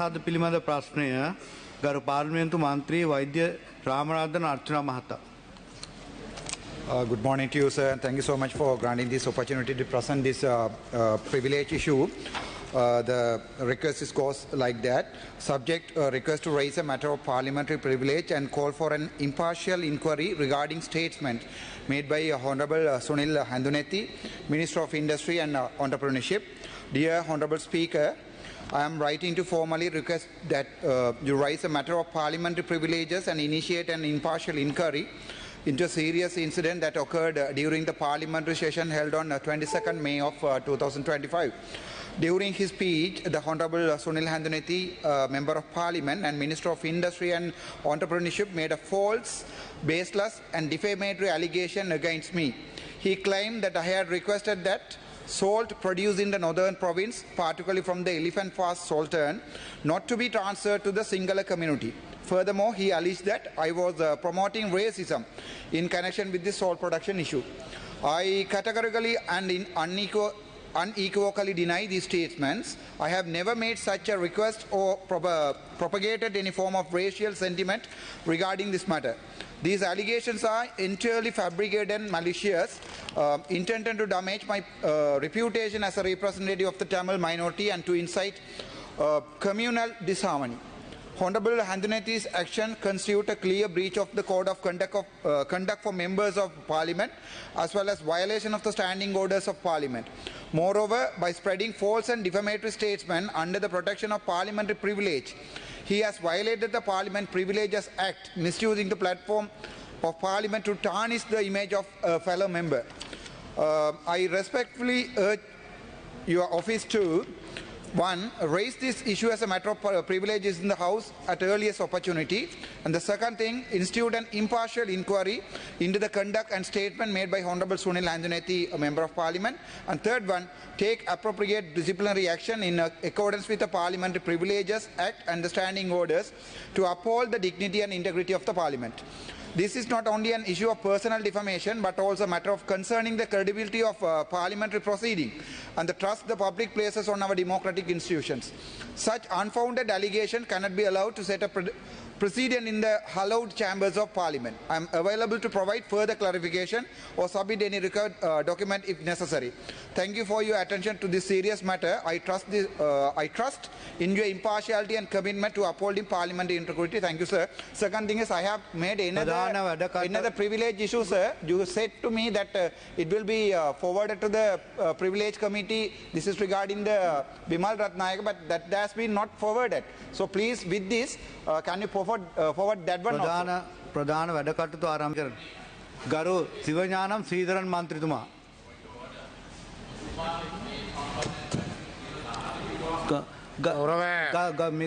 හද පිළිබඳ ප්‍රශ්නය ගරු පාර්ලිමේන්තු මන්ත්‍රී වෛද්‍ය රාමනාදන අර්චනා මහතා. Uh, Good morning to you, sir, and thank you so much for granting this opportunity to present this uh, uh, privilege issue. Uh, the request is goes like that. Subject uh, request to raise a matter of parliamentary privilege and call for an impartial inquiry regarding statements made by uh, Honorable uh, Sunil Handunetti, Minister of Industry and uh, Entrepreneurship. Dear Honorable Speaker, I am writing to formally request that uh, you raise a matter of parliamentary privileges and initiate an impartial inquiry into a serious incident that occurred uh, during the parliamentary session held on uh, 22nd May of uh, 2025. During his speech, the Honorable uh, Sunil Handuneti, uh, Member of Parliament and Minister of Industry and Entrepreneurship, made a false, baseless, and defamatory allegation against me. He claimed that I had requested that salt produced in the northern province, particularly from the Elephant Pass Saltern, not to be transferred to the Sinhala community. Furthermore, he alleged that I was uh, promoting racism in connection with the salt production issue. I categorically and in unequal, unequivocally deny these statements. I have never made such a request or prop- propagated any form of racial sentiment regarding this matter. These allegations are entirely fabricated and malicious, uh, intended to damage my uh, reputation as a representative of the Tamil minority and to incite uh, communal disharmony. Honorable Handunetti's action constitute a clear breach of the code of conduct, of, uh, conduct for members of parliament as well as violation of the standing orders of parliament. Moreover, by spreading false and defamatory statements under the protection of parliamentary privilege, he has violated the Parliament Privileges Act, misusing the platform of parliament to tarnish the image of a fellow member. Uh, I respectfully urge your office to one raise this issue as a matter of privileges in the house at earliest opportunity. And the second thing institute an impartial inquiry into the conduct and statement made by honorable sunil anjanethi a member of parliament. And third one take appropriate disciplinary action in accordance with the parliamentary privileges act and the standing orders to uphold the dignity and integrity of the parliament this is not only an issue of personal defamation but also a matter of concerning the credibility of uh, parliamentary proceeding and the trust the public places on our democratic institutions. Such unfounded allegation cannot be allowed to set a proceed in the hallowed chambers of Parliament. I am available to provide further clarification or submit any required uh, document if necessary. Thank you for your attention to this serious matter. I trust, this, uh, I trust in your impartiality and commitment to upholding parliamentary integrity. Thank you, sir. Second thing is I have made another, another privilege issue, sir. You said to me that uh, it will be uh, forwarded to the uh, privilege committee. This is regarding the uh, Bimal Ratnayaka, but that has been not forwarded. So please, with this, can you forward, forward that one? ප්‍රධාන ප්‍රධාන වැඩකටයුතු ආරම්භ කරන. ගරු සිවඥානම් සීදරන් මන්ත්‍රීතුමා.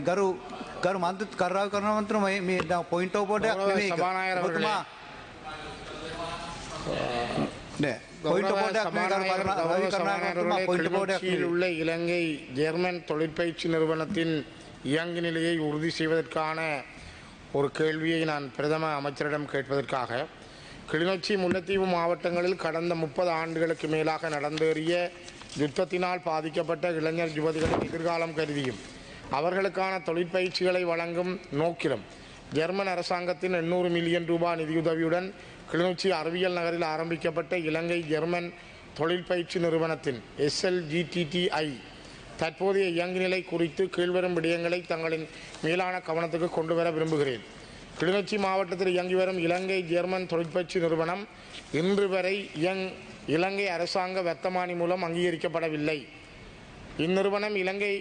ගරු ගරු මන්ත්‍ර කරාව කරන මන්ත්‍රම මේ පොයින්ට ඔපෝට සමානායරතුමා உள்ள இலங்கை ஜெர்மன் தொழிற்பயிற்சி நிறுவனத்தின் இயங்கு நிலையை உறுதி செய்வதற்கான ஒரு கேள்வியை நான் பிரதம அமைச்சரிடம் கேட்பதற்காக கிளிநொச்சி முல்லைத்தீவு மாவட்டங்களில் கடந்த முப்பது ஆண்டுகளுக்கு மேலாக நடந்தேறிய யுத்தத்தினால் பாதிக்கப்பட்ட இளைஞர் யுவதிகளின் எதிர்காலம் கருதியும். அவர்களுக்கான தொழிற்பயிற்சிகளை வழங்கும் நோக்கிலும் ஜெர்மன் அரசாங்கத்தின் எண்ணூறு மில்லியன் ரூபாய் நிதியுதவியுடன் கிளிநொச்சி அறிவியல் நகரில் ஆரம்பிக்கப்பட்ட இலங்கை ஜெர்மன் தொழிற்பயிற்சி நிறுவனத்தின் எஸ்எல்ஜிடிடிஐ தற்போதைய இயங்குநிலை குறித்து கீழ்வரும் விடயங்களை தங்களின் மேலான கவனத்துக்கு கொண்டு வர விரும்புகிறேன். கிளிநொச்சி மாவட்டத்தில் இயங்கி வரும் இலங்கை ஜெர்மன் தொழிற்பயிற்சி நிறுவனம் இன்று வரை இயங் இலங்கை அரசாங்க வர்த்தமானி மூலம் அங்கீகரிக்கப்படவில்லை. இந்நிறுவனம் இலங்கை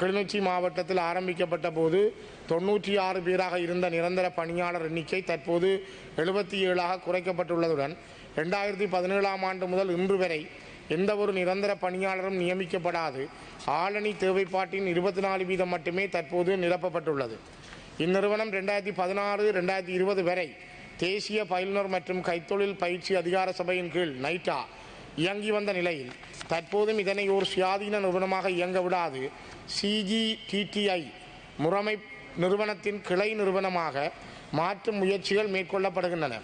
கிளிநொச்சி மாவட்டத்தில் ஆரம்பிக்கப்பட்ட போது தொண்ணூற்றி ஆறு பேராக இருந்த நிரந்தர பணியாளர் எண்ணிக்கை தற்போது எழுபத்தி ஏழாக குறைக்கப்பட்டுள்ளதுடன் ரெண்டாயிரத்தி பதினேழாம் ஆண்டு முதல் இன்று வரை எந்த ஒரு நிரந்தர பணியாளரும் நியமிக்கப்படாது. ஆளணி தேவைப்பாட்டின் இருபத்தி நாலு வீதம் மட்டுமே தற்போது நிரப்பப்பட்டுள்ளது. இந்நிறுவனம் ரெண்டாயிரத்தி பதினாறு ரெண்டாயிரத்தி இருபது வரை தேசிய பயிலுனர் மற்றும் கைத்தொழில் பயிற்சி அதிகார சபையின் கீழ் நைட்டா இயங்கி வந்த நிலையில் தற்போதும் இதனை ஒரு சுயாதீன நிறுவனமாக இயங்க விடாது. சிஜிடிடிஐ முறைமை நிறுவனத்தின் கிளை நிறுவனமாக மாற்றும் முயற்சிகள் மேற்கொள்ளப்படுகின்றன.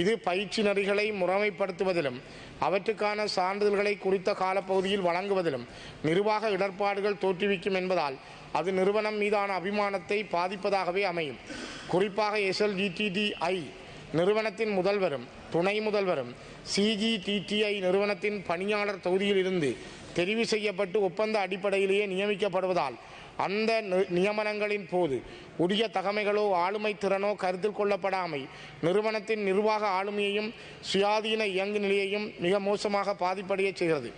இது பயிற்சி நெறிகளை முறைமைப்படுத்துவதிலும் அவற்றுக்கான சான்றிதழ்களை குறித்த காலப்பகுதியில் வழங்குவதிலும் நிர்வாக இடர்பாடுகள் தோற்றுவிக்கும் என்பதால் அது நிறுவனம் மீதான அபிமானத்தை பாதிப்பதாகவே அமையும். குறிப்பாக எஸ்எல்ஜிடிடிஐ நிறுவனத்தின் முதல்வரும் துணை முதல்வரும் சிஜிடிடிஐ நிறுவனத்தின் பணியாளர் தொகுதியில் இருந்து தெரிவு செய்யப்பட்டு ஒப்பந்த அடிப்படையிலேயே நியமிக்கப்படுவதால் அந்த நியமனங்களின் போது உரிய தகமைகளோ ஆளுமை திறனோ கருத்தில் கொள்ளப்படாமை நிறுவனத்தின் நிர்வாக ஆளுமையையும் சுயாதீன இயங்கு நிலையையும் மிக மோசமாக பாதிப்படைய செய்கிறது.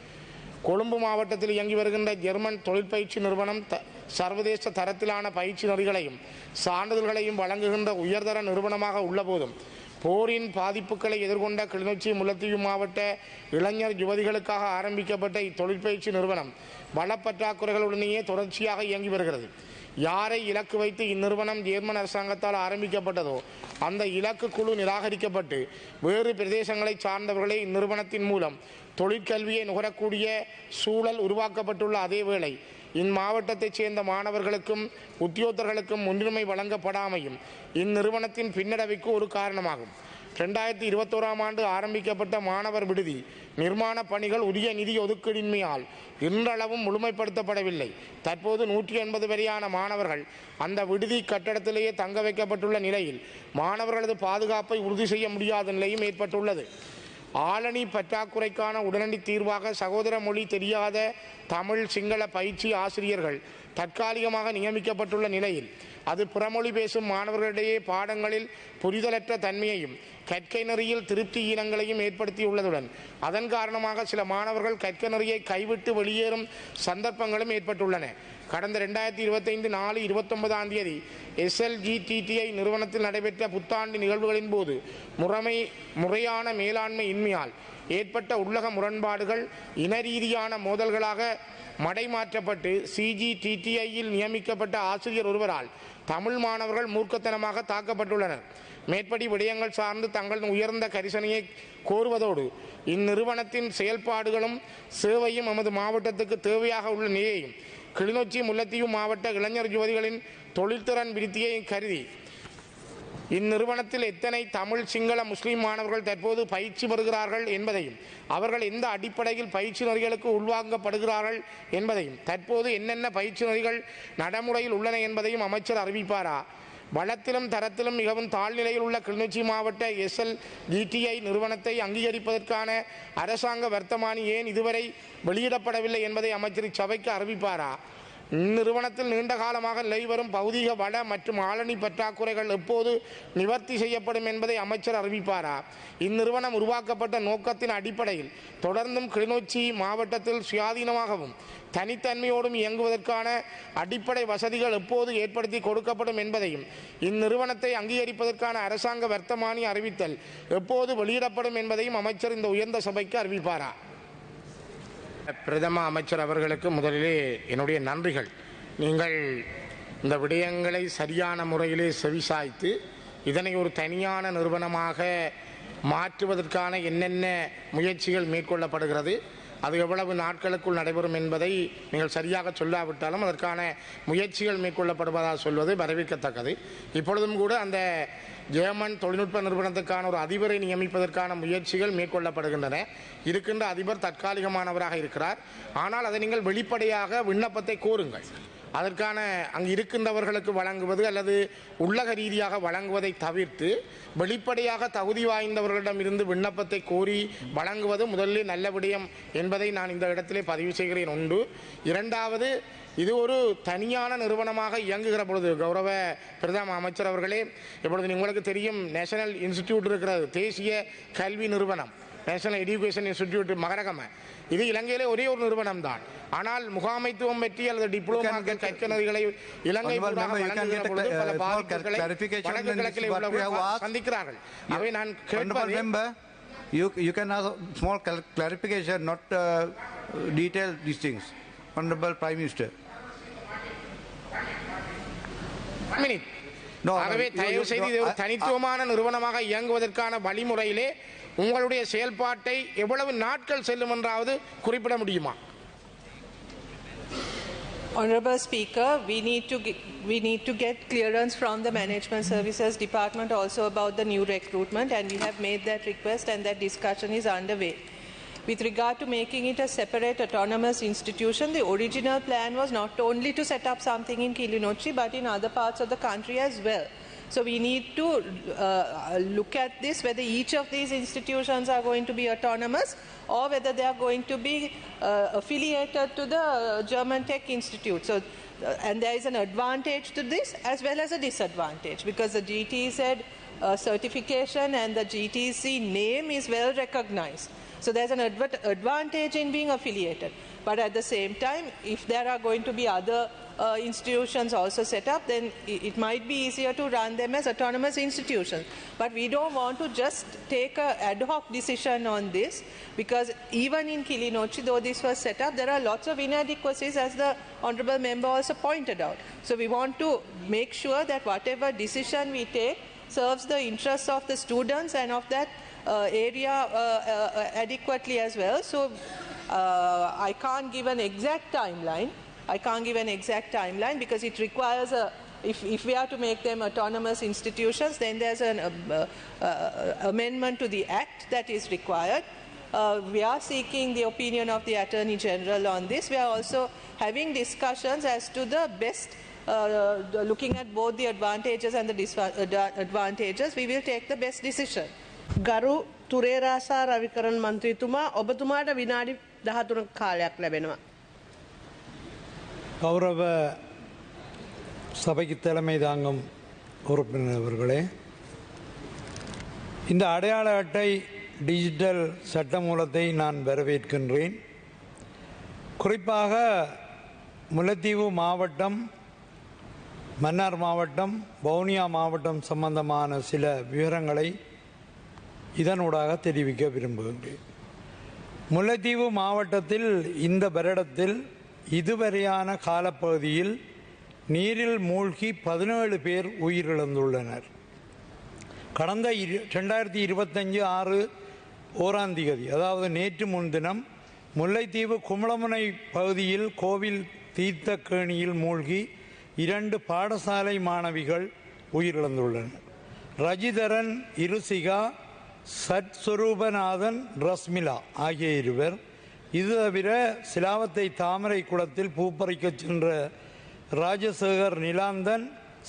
கொழும்பு மாவட்டத்தில் இயங்கி வருகின்ற ஜெர்மன் தொழிற்பயிற்சி நிறுவனம் த சர்வதேச தரத்திலான பயிற்சி நெறிகளையும் சான்றிதழ்களையும் வழங்குகின்ற உயர்தர நிறுவனமாக உள்ளபோதும் போரின் பாதிப்புகளை எதிர்கொண்ட கிளிநொச்சி முல்லத்தீவு மாவட்ட இளைஞர் யுவதிகளுக்காக ஆரம்பிக்கப்பட்ட இத்தொழிற்பயிற்சி நிறுவனம் வளப்பற்றாக்குறைகளுடனேயே தொடர்ச்சியாக இயங்கி வருகிறது. யாரை இலக்கு வைத்து இந்நிறுவனம் ஜேர்மன் அரசாங்கத்தால் ஆரம்பிக்கப்பட்டதோ அந்த இலக்கு குழு நிராகரிக்கப்பட்டு வேறு பிரதேசங்களை சார்ந்தவர்களே இந்நிறுவனத்தின் மூலம் தொழிற்கல்வியை நுகரக்கூடிய சூழல் உருவாக்கப்பட்டுள்ள அதே வேளை இம்மாவட்டத்தைச் சேர்ந்த மாணவர்களுக்கும் உத்தியோகர்களுக்கும் முன்னுரிமை வழங்கப்படாமையும் இந்நிறுவனத்தின் பின்னடைவுக்கு ஒரு காரணமாகும். ரெண்டாயிரத்தி இருபத்தோராம் ஆண்டு ஆரம்பிக்கப்பட்ட மாணவர் விடுதி நிர்மாண பணிகள் உரிய நிதி ஒதுக்கீடின்மையால் இன்றளவும் முழுமைப்படுத்தப்படவில்லை. தற்போது நூற்றி எண்பது வரையான மாணவர்கள் அந்த விடுதி கட்டடத்திலேயே தங்க வைக்கப்பட்டுள்ள நிலையில் மாணவர்களது பாதுகாப்பை உறுதி செய்ய முடியாத நிலையும் ஏற்பட்டுள்ளது. ஆளணி பற்றாக்குறைக்கான உடனடி தீர்வாக சகோதர மொழி தெரியாத தமிழ் சிங்கள பயிற்சி ஆசிரியர்கள் தற்காலிகமாக நியமிக்கப்பட்டுள்ள நிலையில் அது புறமொழி பேசும் மாணவர்களிடையே பாடங்களில் புரிதலற்ற தன்மையையும் கற்கை நெறியில் திருப்தி ஈனங்களையும் ஏற்படுத்தியுள்ளதுடன் அதன் காரணமாக சில மாணவர்கள் கற்கை நெறியை கைவிட்டு வெளியேறும் சந்தர்ப்பங்களும் ஏற்பட்டுள்ளன. கடந்த ரெண்டாயிரத்தி இருபத்தைந்து நாலு இருபத்தொன்பதாம் தேதி எஸ்எல்ஜிடிடிஐ நிறுவனத்தில் நடைபெற்ற புத்தாண்டு நிகழ்வுகளின் போது முறைமை முறையான மேலாண்மை இன்மையால் ஏற்பட்ட உள்ளக முரண்பாடுகள் இனரீதியான மோதல்களாக மடைமாற்றப்பட்டு சிஜிடிடிஐயில் நியமிக்கப்பட்ட ஆசிரியர் ஒருவரால் தமிழ் மாணவர்கள் மூர்க்கத்தனமாக தாக்கப்பட்டுள்ளனர். மேற்படி விடயங்கள் சார்ந்து தங்கள் உயர்ந்த கரிசனையை கோருவதோடு இந்நிறுவனத்தின் செயல்பாடுகளும் சேவையும் எமது மாவட்டத்துக்கு தேவையாக உள்ள நிலையையும் கிளிநொச்சி முல்லைத்தீவு மாவட்ட இளைஞர் யுவதிகளின் தொழில்திறன் விருத்தியை கருதி இந்நிறுவனத்தில் எத்தனை தமிழ் சிங்கள முஸ்லீம் மாணவர்கள் தற்போது பயிற்சி பெறுகிறார்கள் என்பதையும் அவர்கள் எந்த அடிப்படையில் பயிற்சி நெறிகளுக்கு உள்வாங்கப்படுகிறார்கள் என்பதையும் தற்போது என்னென்ன பயிற்சி நெறிகள் நடைமுறையில் உள்ளன என்பதையும் அமைச்சர் அறிவிப்பாரா? வளத்திலும் தரத்திலும் மிகவும் தாழ்நிலையில் உள்ள கிளிநொச்சி மாவட்ட எஸ்எல் ஜிடிஐ நிறுவனத்தை அங்கீகரிப்பதற்கான அரசாங்க வர்த்தமானி ஏன் இதுவரை வெளியிடப்படவில்லை என்பதை அமைச்சர் சபைக்கு அறிவிப்பாரா? இந்நிறுவனத்தில் நீண்ட காலமாக நிலைவரும் பௌதிக வள மற்றும் ஆளணி பற்றாக்குறைகள் எப்போது நிவர்த்தி செய்யப்படும் என்பதை அமைச்சர் அறிவிப்பாரா? இந்நிறுவனம் உருவாக்கப்பட்ட நோக்கத்தின் அடிப்படையில் தொடர்ந்தும் கிளிநொச்சி மாவட்டத்தில் சுயாதீனமாகவும் தனித்தன்மையோடும் இயங்குவதற்கான அடிப்படை வசதிகள் எப்போது ஏற்படுத்தி கொடுக்கப்படும் என்பதையும் இந்நிறுவனத்தை அங்கீகரிப்பதற்கான அரசாங்க வர்த்தமானி அறிவித்தல் எப்போது வெளியிடப்படும் என்பதையும் அமைச்சர் இந்த உயர்ந்த சபைக்கு அறிவிப்பாரா? பிரதம அமைச்சர் அவர்களுக்கு முதலிலே என்னுடைய நன்றிகள். நீங்கள் இந்த விடயங்களை சரியான முறையிலே செவிசாய்த்து இதனை ஒரு தனியான நிறுவனமாக மாற்றுவதற்கான என்னென்ன முயற்சிகள் மேற்கொள்ளப்படுகிறது அது எவ்வளவு நாட்களுக்குள் நடைபெறும் என்பதை நீங்கள் சரியாக சொல்லாவிட்டாலும் அதற்கான முயற்சிகள் மேற்கொள்ளப்படுவதாக சொல்வது வரவேற்கத்தக்கது. இப்பொழுதும் கூட அந்த ஜெயமன் தொழில்நுட்ப நிறுவனத்துக்கான ஒரு அதிபரை நியமிப்பதற்கான முயற்சிகள் மேற்கொள்ளப்படுகின்றன. இருக்கின்ற அதிபர் தற்காலிகமானவராக இருக்கிறார். ஆனால் அதை நீங்கள் வெளிப்படையாக விண்ணப்பத்தை கோருங்கள். அதற்கான அங்கு இருக்கின்றவர்களுக்கு வழங்குவது அல்லது உள்ளக ரீதியாக வழங்குவதை தவிர்த்து வெளிப்படையாக தகுதி வாய்ந்தவர்களிடம் இருந்து விண்ணப்பத்தை கோரி வழங்குவது முதலில் நல்ல விடயம் என்பதை நான் இந்த இடத்திலே பதிவு செய்கிறேன். உண்டு இரண்டாவது இது ஒரு தனியான நிறுவனமாக இயங்குகிற பொழுது கௌரவ பிரதம அமைச்சர் அவர்களே இப்பொழுது உங்களுக்கு தெரியும் நேஷனல் இன்ஸ்டிடியூட் இருக்கிறது தேசிய கல்வி நிறுவனம் நேஷனல் எஜுகேஷன் இன்ஸ்டிடியூட் மகரகம இது இலங்கையிலே ஒரே ஒரு நிறுவனம் தான் ஆனால் முகாமைத்துவம் பற்றி அல்லது டிப்ளோமாக்கள் கற்கனதிகளை இலங்கை uh. சந்திக்கிறார்கள் அவை நான் you, you can ask small clarification, not uh, detailed these things. Honorable Prime Minister. No, ஆகவே தயவு செய்து இது ஒரு தனித்துவமான நிறுவனமாக இயங்குவதற்கான வழிமுறையிலே உங்களுடைய செயல்பாட்டை எவ்வளவு நாட்கள் செல்லும் என்றாவது குறிப்பிட முடியுமா Honorable Speaker, we need to ge- we need to get clearance from the Management Services Department also about the new recruitment, and we have made that request, and that discussion is underway. With regard to making it a separate autonomous institution, the original plan was not only to set up something in Kilinochi but in other parts of the country as well. So we need to uh, look at this whether each of these institutions are going to be autonomous or whether they are going to be uh, affiliated to the German Tech Institute. So, uh, and there is an advantage to this as well as a disadvantage because the GT said uh, certification and the GTC name is well recognized. So there's an adver- advantage in being affiliated. But at the same time, if there are going to be other uh, institutions also set up, then it, it might be easier to run them as autonomous institutions. But we don't want to just take a ad hoc decision on this because even in Kilinochi, though this was set up, there are lots of inadequacies as the honorable member also pointed out. So we want to make sure that whatever decision we take serves the interests of the students and of that area uh, uh, adequately as well. So uh, I can't give an exact timeline. I can't give an exact timeline because it requires a. If, if we are to make them autonomous institutions, then there's an uh, uh, amendment to the act that is required. Uh, we are seeking the opinion of the Attorney General on this. We are also having discussions as to the best uh, looking at both the advantages and the disadvantages, we will take the best decision. ගරු තුරේරාසා රවිකරන් මන්ත්‍රීතුමා ඔබතුමාට විනාඩි දහතුන කාලයක් ලැබෙනවා. கௌரவ சபைக்கு தலைமை தாங்கும் உறுப்பினர் அவர்களே இந்த அடையாள அட்டை டிஜிட்டல் சட்டமூலத்தை நான் வரவேற்கின்றேன் குறிப்பாக முல்லைத்தீவு மாவட்டம் மன்னார் மாவட்டம் வவுனியா மாவட்டம் சம்பந்தமான சில விவரங்களை இதனூடாக தெரிவிக்க விரும்புகின்றேன். முல்லைத்தீவு மாவட்டத்தில் இந்த வருடத்தில் இதுவரையான காலப்பகுதியில் நீரில் மூழ்கி பதினேழு பேர் உயிரிழந்துள்ளனர். கடந்த இரு ரெண்டாயிரத்தி இருபத்தஞ்சு ஆறு ஓராம் திகதி அதாவது நேற்று முன்தினம் முல்லைத்தீவு குமளமுனை பகுதியில் கோவில் தீர்த்தக்கேணியில் மூழ்கி இரண்டு பாடசாலை மாணவிகள் உயிரிழந்துள்ளனர். ரஜிதரன் இருசிகா சத்ஸ்வரூபநாதன் ரஸ்மிலா ஆகிய இருவர். இது தவிர சிலாவத்தை தாமரை குளத்தில் பூப்பறிக்கச் சென்ற ராஜசேகர் நிலாந்தன்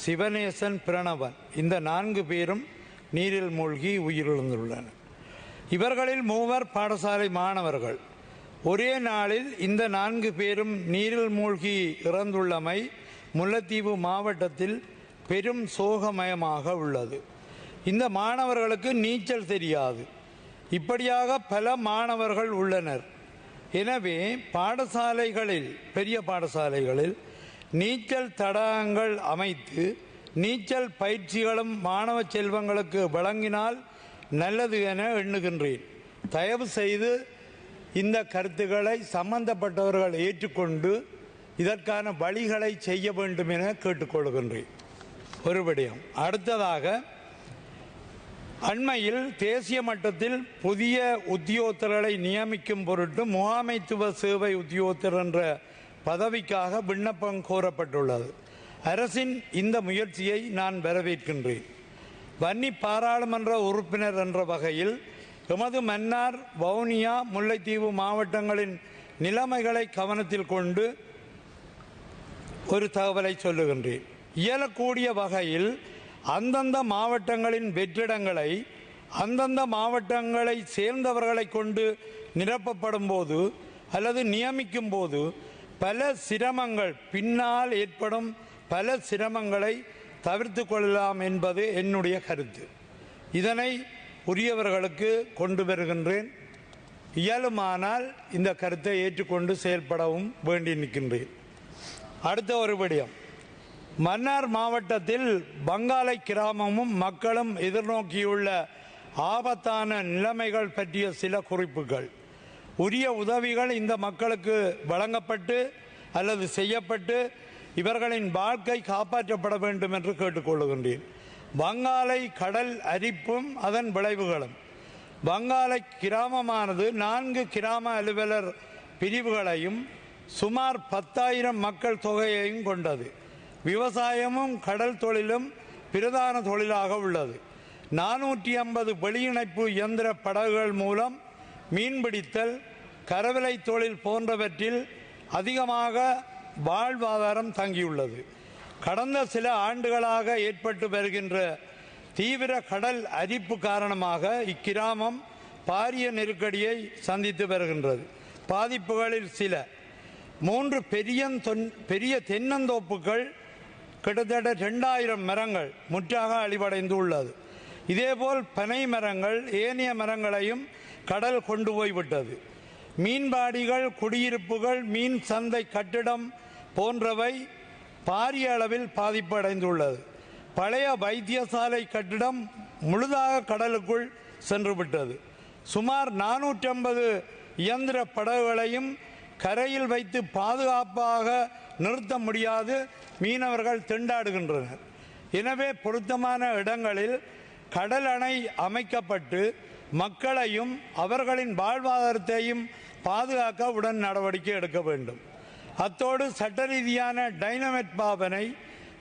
சிவநேசன் பிரணவன். இந்த நான்கு பேரும் நீரில் மூழ்கி உயிரிழந்துள்ளனர். இவர்களில் மூவர் பாடசாலை மாணவர்கள். ஒரே நாளில் இந்த நான்கு பேரும் நீரில் மூழ்கி இறந்துள்ளமை முல்லைத்தீவு மாவட்டத்தில் பெரும் சோகமயமாக உள்ளது. இந்த மாணவர்களுக்கு நீச்சல் தெரியாது. இப்படியாக பல மாணவர்கள் உள்ளனர். எனவே பாடசாலைகளில் பெரிய பாடசாலைகளில் நீச்சல் தடாகங்கள் அமைத்து நீச்சல் பயிற்சிகளும் மாணவ செல்வங்களுக்கு வழங்கினால் நல்லது என எண்ணுகின்றேன். தயவு செய்து இந்த கருத்துக்களை சம்பந்தப்பட்டவர்கள் ஏற்றுக்கொண்டு இதற்கான வழிகளை செய்ய வேண்டும் என கேட்டுக்கொள்கின்றேன். ஒரு விடயம். அடுத்ததாக அண்மையில் தேசிய மட்டத்தில் புதிய உத்தியோகத்தர்களை நியமிக்கும் பொருட்டு முகாமைத்துவ சேவை உத்தியோகத்தர் என்ற பதவிக்காக விண்ணப்பம் கோரப்பட்டுள்ளது. அரசின் இந்த முயற்சியை நான் வரவேற்கின்றேன். வன்னி பாராளுமன்ற உறுப்பினர் என்ற வகையில் எமது மன்னார் வவுனியா முல்லைத்தீவு மாவட்டங்களின் நிலைமைகளை கவனத்தில் கொண்டு ஒரு தகவலை சொல்லுகின்றேன். இயலக்கூடிய வகையில் அந்தந்த மாவட்டங்களின் வெற்றிடங்களை அந்தந்த மாவட்டங்களை சேர்ந்தவர்களை கொண்டு நிரப்பப்படும் போது அல்லது நியமிக்கும் போது பல சிரமங்கள் பின்னால் ஏற்படும் பல சிரமங்களை தவிர்த்து கொள்ளலாம் என்பது என்னுடைய கருத்து. இதனை உரியவர்களுக்கு கொண்டு வருகின்றேன். இயலுமானால் இந்த கருத்தை ஏற்றுக்கொண்டு செயல்படவும் வேண்டி நிற்கின்றேன். அடுத்த ஒரு விடயம். மன்னார் மாவட்டத்தில் பங்காலை கிராமமும் மக்களும் எதிர்நோக்கியுள்ள ஆபத்தான நிலைமைகள் பற்றிய சில குறிப்புகள். உரிய உதவிகள் இந்த மக்களுக்கு வழங்கப்பட்டு அல்லது செய்யப்பட்டு இவர்களின் வாழ்க்கை காப்பாற்றப்பட வேண்டும் என்று கேட்டுக்கொள்கின்றேன். வங்காளை கடல் அரிப்பும் அதன் விளைவுகளும். வங்காளை கிராமமானது நான்கு கிராம அலுவலர் பிரிவுகளையும் சுமார் பத்தாயிரம் மக்கள் தொகையையும் கொண்டது. விவசாயமும் கடல் தொழிலும் பிரதான தொழிலாக உள்ளது. நானூற்றி ஐம்பது வெளியிணைப்பு இயந்திர படகுகள் மூலம் மீன்பிடித்தல் கரவிலை தொழில் போன்றவற்றில் அதிகமாக வாழ்வாதாரம் தங்கியுள்ளது. கடந்த சில ஆண்டுகளாக ஏற்பட்டு வருகின்ற தீவிர கடல் அரிப்பு காரணமாக இக்கிராமம் பாரிய நெருக்கடியை சந்தித்து வருகின்றது. பாதிப்புகளில் சில. மூன்று பெரிய தொன்- பெரிய தென்னந்தோப்புகள் கிட்டத்தட்ட ரெண்டாயிரம் மரங்கள் முற்றாக அழிவடைந்து உள்ளது இதேபோல் பனை மரங்கள் ஏனைய மரங்களையும் கடல் கொண்டு போய்விட்டது மீன்பாடிகள் குடியிருப்புகள் மீன் சந்தை கட்டிடம் போன்றவை பாரிய அளவில் பாதிப்பு அடைந்துள்ளது பழைய வைத்தியசாலை கட்டிடம் முழுதாக கடலுக்குள் சென்றுவிட்டது. சுமார் நானூற்றம்பது இயந்திர படகுகளையும் கரையில் வைத்து பாதுகாப்பாக நிறுத்த முடியாது. மீனவர்கள் திண்டாடுகின்றனர். எனவே பொருத்தமான இடங்களில் கடல் அணை அமைக்கப்பட்டு மக்களையும் அவர்களின் வாழ்வாதாரத்தையும் பாதுகாக்க உடன் நடவடிக்கை எடுக்க வேண்டும். அத்தோடு சட்ட ரீதியான டைனமெட் பாவனை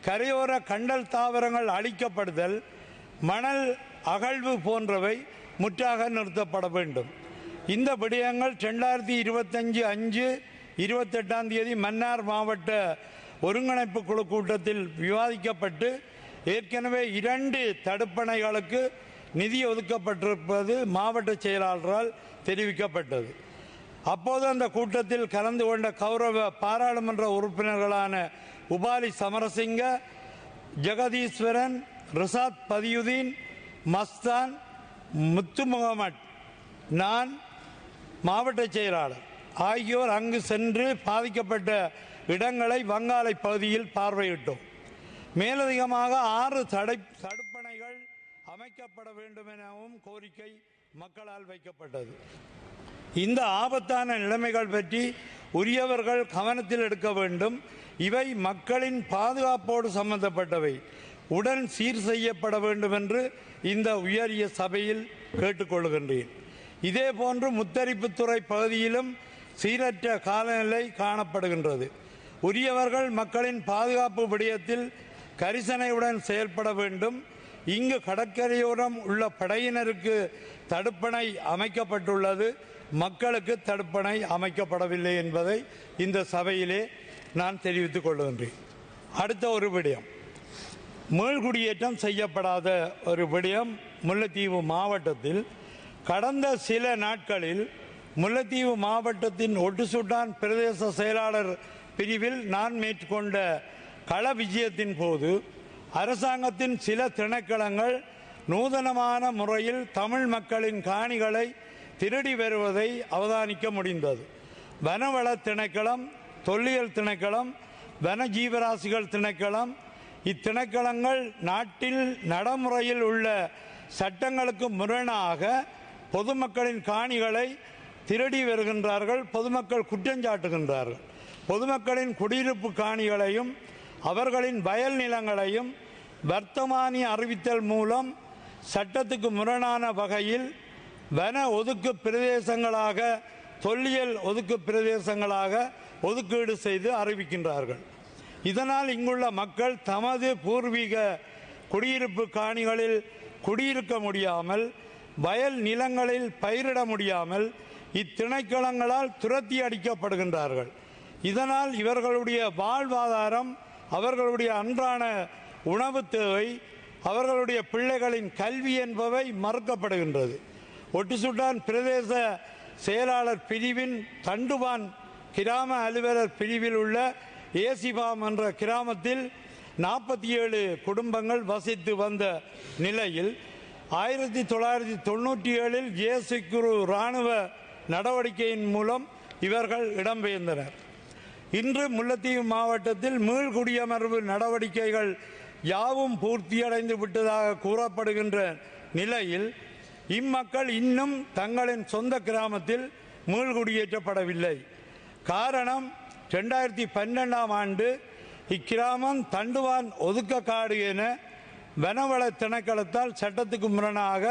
கரையோர கண்டல் தாவரங்கள் அழிக்கப்படுதல் மணல் அகழ்வு போன்றவை முற்றாக நிறுத்தப்பட வேண்டும். இந்த விடயங்கள் ரெண்டாயிரத்தி இருபத்தஞ்சு அஞ்சு இருபத்தெட்டாம் தேதி மன்னார் மாவட்ட ஒருங்கிணைப்பு குழு கூட்டத்தில் விவாதிக்கப்பட்டு ஏற்கனவே இரண்டு தடுப்பணைகளுக்கு நிதி ஒதுக்கப்பட்டிருப்பது மாவட்ட செயலாளரால் தெரிவிக்கப்பட்டது. அப்போது அந்த கூட்டத்தில் கலந்து கொண்ட கௌரவ பாராளுமன்ற உறுப்பினர்களான உபாலி சமரசிங்க ஜெகதீஸ்வரன் ரிசாத் பதியுதீன் மஸ்தான் முத்து முகமட் நான் மாவட்ட செயலாளர். ஆகியோர் அங்கு சென்று பாதிக்கப்பட்ட இடங்களை வங்காளை பகுதியில் பார்வையிட்டோம். மேலதிகமாக ஆறு தடை தடுப்பணைகள் அமைக்கப்பட வேண்டும் எனவும் கோரிக்கை மக்களால் வைக்கப்பட்டது. இந்த ஆபத்தான நிலைமைகள் பற்றி உரியவர்கள் கவனத்தில் எடுக்க வேண்டும். இவை மக்களின் பாதுகாப்போடு சம்பந்தப்பட்டவை. உடன் சீர் செய்யப்பட வேண்டும் என்று இந்த உயரிய சபையில் கேட்டுக்கொள்கின்றேன். இதே போன்று முத்தரிப்புத்துறை பகுதியிலும் சீரற்ற காலநிலை காணப்படுகின்றது. உரியவர்கள் மக்களின் பாதுகாப்பு விடயத்தில் கரிசனையுடன் செயல்பட வேண்டும். இங்கு கடற்கரையோரம் உள்ள படையினருக்கு தடுப்பணை அமைக்கப்பட்டுள்ளது. மக்களுக்கு தடுப்பணை அமைக்கப்படவில்லை என்பதை இந்த சபையிலே நான் தெரிவித்துக் கொள்கின்றேன். அடுத்த ஒரு விடயம். மீள்குடியேற்றம் செய்யப்படாத ஒரு விடயம் முல்லைத்தீவு மாவட்டத்தில் கடந்த சில நாட்களில் முல்லைத்தீவு மாவட்டத்தின் ஒட்டுசுட்டான் பிரதேச செயலாளர் பிரிவில் நான் மேற்கொண்ட கள விஜயத்தின் போது அரசாங்கத்தின் சில திணைக்களங்கள் நூதனமான முறையில் தமிழ் மக்களின் காணிகளை திருடி வருவதை அவதானிக்க முடிந்தது. வனவள திணைக்களம் தொல்லியல் திணைக்களம் வன ஜீவராசிகள் திணைக்களம் இத்திணைக்களங்கள் நாட்டில் நடைமுறையில் உள்ள சட்டங்களுக்கு முரணாக பொதுமக்களின் காணிகளை திருடி வருகின்றார்கள் பொதுமக்கள் குற்றஞ்சாட்டுகின்றார்கள் பொதுமக்களின் குடியிருப்பு காணிகளையும் அவர்களின் வயல் நிலங்களையும் வர்த்தமானி அறிவித்தல் மூலம் சட்டத்துக்கு முரணான வகையில் வன ஒதுக்கு பிரதேசங்களாக தொல்லியல் ஒதுக்கு பிரதேசங்களாக ஒதுக்கீடு செய்து அறிவிக்கின்றார்கள். இதனால் இங்குள்ள மக்கள் தமது பூர்வீக குடியிருப்பு காணிகளில் குடியிருக்க முடியாமல் வயல் நிலங்களில் பயிரிட முடியாமல் இத்திணைக்களங்களால் துரத்தி அடிக்கப்படுகின்றார்கள். இதனால் இவர்களுடைய வாழ்வாதாரம் அவர்களுடைய அன்றான உணவு தேவை அவர்களுடைய பிள்ளைகளின் கல்வி என்பவை மறுக்கப்படுகின்றது. ஒட்டுசுட்டான் பிரதேச செயலாளர் பிரிவின் தண்டுவான் கிராம அலுவலர் பிரிவில் உள்ள ஏசிபாம் என்ற கிராமத்தில் நாற்பத்தி ஏழு குடும்பங்கள் வசித்து வந்த நிலையில் ஆயிரத்தி தொள்ளாயிரத்தி தொண்ணூற்றி ஏழில் ஜேசுக்குரு இராணுவ நடவடிக்கையின் மூலம் இவர்கள் இடம்பெயர்ந்தனர் இன்று முல்லைத்தீவு மாவட்டத்தில் மீள்குடியமர்வு நடவடிக்கைகள் யாவும் பூர்த்தியடைந்து விட்டதாக கூறப்படுகின்ற நிலையில் இம்மக்கள் இன்னும் தங்களின் சொந்த கிராமத்தில் மீள்குடியேற்றப்படவில்லை காரணம் ரெண்டாயிரத்தி பன்னெண்டாம் ஆண்டு இக்கிராமம் தண்டுவான் ஒதுக்க காடு என வனவள திணைக்களத்தால் சட்டத்துக்கு முரணாக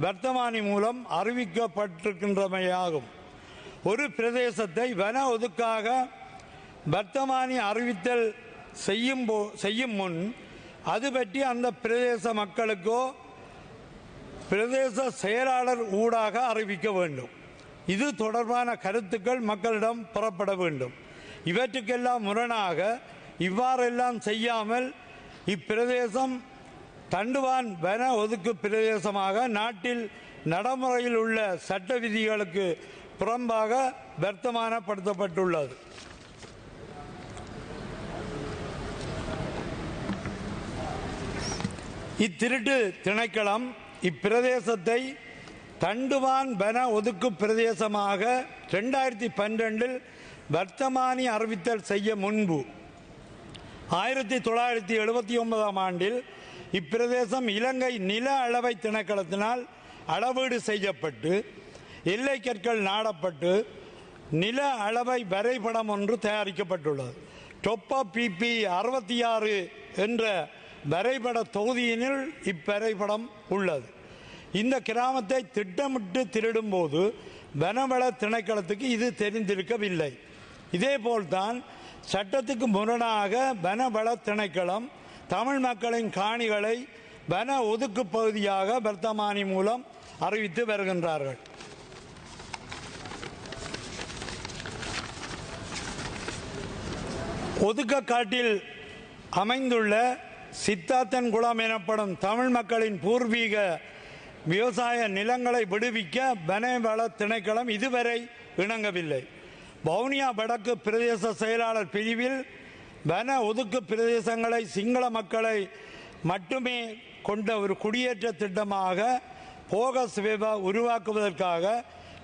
வர்த்தமானி மூலம் அறிவிக்கப்பட்டிருக்கின்றமையாகும். ஒரு பிரதேசத்தை வன ஒதுக்காக வர்த்தமானி அறிவித்தல் செய்யும் போ செய்யும் முன் அது பற்றி அந்த பிரதேச மக்களுக்கோ பிரதேச செயலாளர் ஊடாக அறிவிக்க வேண்டும். இது தொடர்பான கருத்துக்கள் மக்களிடம் புறப்பட வேண்டும். இவற்றுக்கெல்லாம் முரணாக இவ்வாறெல்லாம் செய்யாமல் இப்பிரதேசம் தண்டுவான் வன ஒதுக்கு பிரதேசமாக நாட்டில் நடைமுறையில் உள்ள சட்ட விதிகளுக்கு புறம்பாக வர்த்தமானப்படுத்தப்பட்டுள்ளது. இத்திருட்டு திணைக்களம் இப்பிரதேசத்தை தண்டுவான் வன ஒதுக்கு பிரதேசமாக ரெண்டாயிரத்தி பன்னிரெண்டில் வர்த்தமானி அறிவித்தல் செய்ய முன்பு. ஆயிரத்தி தொள்ளாயிரத்தி எழுபத்தி ஒன்பதாம் ஆண்டில் இப்பிரதேசம் இலங்கை நில அளவை திணைக்களத்தினால் அளவீடு செய்யப்பட்டு எல்லை கற்கள் நாடப்பட்டு நில அளவை வரைபடம் ஒன்று தயாரிக்கப்பட்டுள்ளது. டொப்பா பிபி அறுபத்தி ஆறு என்ற வரைபட தொகுதியினில் இவ்வரைபடம் உள்ளது. இந்த கிராமத்தை திட்டமிட்டு திருடும்போது வனவள திணைக்களத்துக்கு இது தெரிந்திருக்கவில்லை. இதேபோல்தான் சட்டத்துக்கு முரணாக வனவள திணைக்களம் தமிழ் மக்களின் காணிகளை வன ஒதுக்கு பகுதியாக வர்த்தமானி மூலம் அறிவித்து வருகின்றார்கள். ஒதுக்கக்காட்டில் அமைந்துள்ள சித்தாத்தன் குளம் எனப்படும் தமிழ் மக்களின் பூர்வீக விவசாய நிலங்களை விடுவிக்க வனவள திணைக்களம் இதுவரை இணங்கவில்லை. வவுனியா வடக்கு பிரதேச செயலாளர் பிரிவில் வன ஒதுக்கு பிரதேசங்களை சிங்கள மக்களை மட்டுமே கொண்ட ஒரு குடியேற்ற திட்டமாக போகஸ் விபா உருவாக்குவதற்காக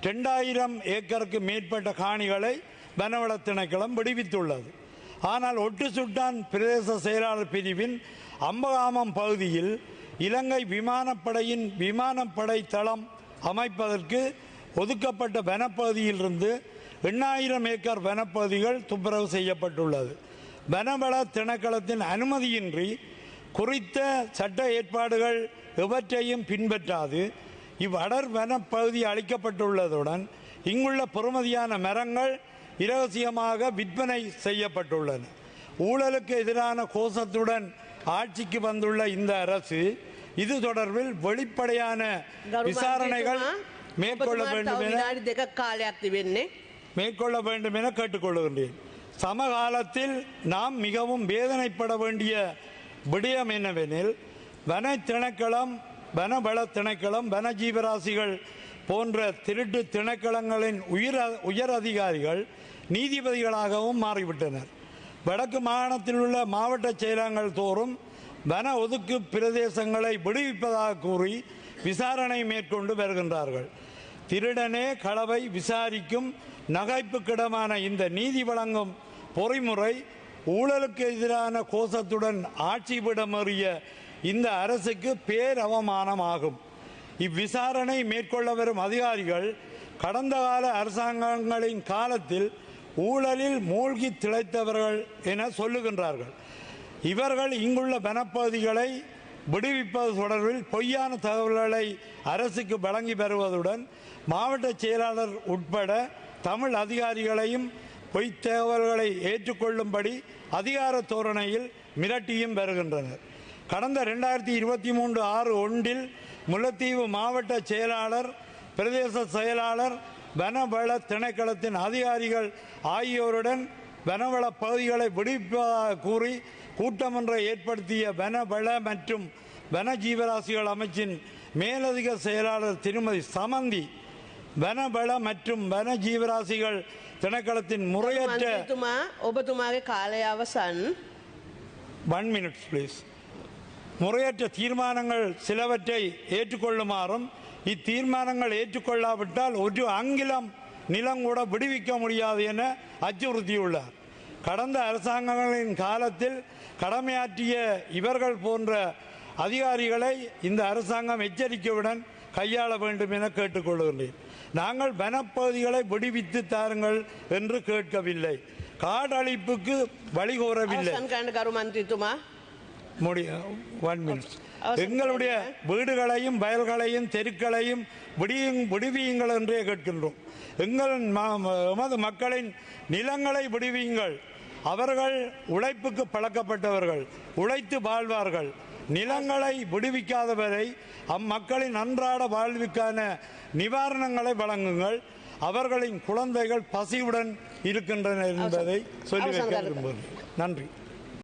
ரெண்டாயிரம் ஏக்கருக்கு மேற்பட்ட காணிகளை வனவள திணைக்களம் விடுவித்துள்ளது. ஆனால் ஒட்டு சுட்டான் பிரதேச செயலாளர் பிரிவின் அம்பகாமம் பகுதியில் இலங்கை விமானப்படையின் விமானப்படை தளம் அமைப்பதற்கு ஒதுக்கப்பட்ட வனப்பகுதியிலிருந்து எண்ணாயிரம் ஏக்கர் வனப்பகுதிகள் துப்புரவு செய்யப்பட்டுள்ளது. வனவள திணைக்களத்தின் அனுமதியின்றி குறித்த சட்ட ஏற்பாடுகள் எவற்றையும் பின்பற்றாது இவ்வடர் வனப்பகுதி அளிக்கப்பட்டுள்ளதுடன் இங்குள்ள பெறுமதியான மரங்கள் இரகசியமாக விற்பனை செய்யப்பட்டுள்ளன ஊழலுக்கு எதிரான கோஷத்துடன் ஆட்சிக்கு வந்துள்ள இந்த அரசு இது தொடர்பில் வெளிப்படையான விசாரணைகள் மேற்கொள்ள வேண்டும் என மேற்கொள்ள வேண்டும் என கேட்டுக்கொள்கின்றேன் சமகாலத்தில் நாம் மிகவும் வேதனைப்பட வேண்டிய விடயம் என்னவெனில் வன திணைக்களம் வனவள திணைக்களம் வன ஜீவராசிகள் போன்ற திருட்டு திணைக்களங்களின் உயர் உயர் அதிகாரிகள் நீதிபதிகளாகவும் மாறிவிட்டனர். வடக்கு மாகாணத்தில் உள்ள மாவட்ட செயலகங்கள் தோறும் வன ஒதுக்கு பிரதேசங்களை விடுவிப்பதாக கூறி விசாரணை மேற்கொண்டு வருகின்றார்கள். திருடனே களவை விசாரிக்கும் நகைப்புக்கிடமான இந்த நீதி வழங்கும் பொறிமுறை ஊழலுக்கு எதிரான கோஷத்துடன் ஆட்சியிடமறிய இந்த அரசுக்கு பேரவமானமாகும். இவ்விசாரணை மேற்கொள்ள வரும் அதிகாரிகள் கடந்த கால அரசாங்கங்களின் காலத்தில் ஊழலில் மூழ்கி திளைத்தவர்கள் என சொல்லுகின்றார்கள். இவர்கள் இங்குள்ள வனப்பகுதிகளை விடுவிப்பது தொடர்பில் பொய்யான தகவல்களை அரசுக்கு வழங்கி வருவதுடன் மாவட்ட செயலாளர் உட்பட தமிழ் அதிகாரிகளையும் பொய்த் தகவல்களை ஏற்றுக்கொள்ளும்படி அதிகார தோரணையில் மிரட்டியும் வருகின்றனர். கடந்த ரெண்டாயிரத்தி இருபத்தி மூன்று ஆறு ஒன்றில் முல்லைத்தீவு மாவட்ட செயலாளர் பிரதேச செயலாளர் வனவள திணைக்களத்தின் அதிகாரிகள் ஆகியோருடன் வனவள பகுதிகளை விடுவிப்பதாக கூறி கூட்டம் ஒன்றை ஏற்படுத்திய வனவள மற்றும் வன ஜீவராசிகள் அமைச்சின் மேலதிக செயலாளர் திருமதி சமந்தி வனவள மற்றும் வன ஜீவராசிகள் திணைக்களத்தின் முறையற்ற මන්ත්‍රීතුමා ඔබතුමාගේ කාලය අවසන්. ஒன் மினிட்ஸ் ப்ளீஸ் முறையற்ற தீர்மானங்கள் சிலவற்றை ஏற்றுக்கொள்ளுமாறும் இத்தீர்மானங்கள் ஏற்றுக்கொள்ளாவிட்டால் ஒரு அங்கிலம் நிலம் கூட விடுவிக்க முடியாது என அச்சுறுத்தியுள்ளார் கடந்த அரசாங்கங்களின் காலத்தில் கடமையாற்றிய இவர்கள் போன்ற அதிகாரிகளை இந்த அரசாங்கம் எச்சரிக்கையுடன் கையாள வேண்டும் என கேட்டுக்கொள்கின்றேன் நாங்கள் வனப்பகுதிகளை விடுவித்து தாருங்கள் என்று கேட்கவில்லை. காடழிப்புக்கு வழிகோரவில்லை. Uh, எங்களுடைய வீடுகளையும் வயல்களையும் தெருக்களையும் விடியும் விடுவியுங்கள் என்றே கேட்கின்றோம். எங்கள் எமது மக்களின் நிலங்களை விடுவியுங்கள். அவர்கள் உழைப்புக்கு பழக்கப்பட்டவர்கள் உழைத்து வாழ்வார்கள். நிலங்களை விடுவிக்காதவரை அம்மக்களின் அன்றாட வாழ்வுக்கான நிவாரணங்களை வழங்குங்கள். அவர்களின் குழந்தைகள் பசியுடன் இருக்கின்றனர் என்பதை சொல்லி வைக்க. விரும்புகிறேன். நன்றி.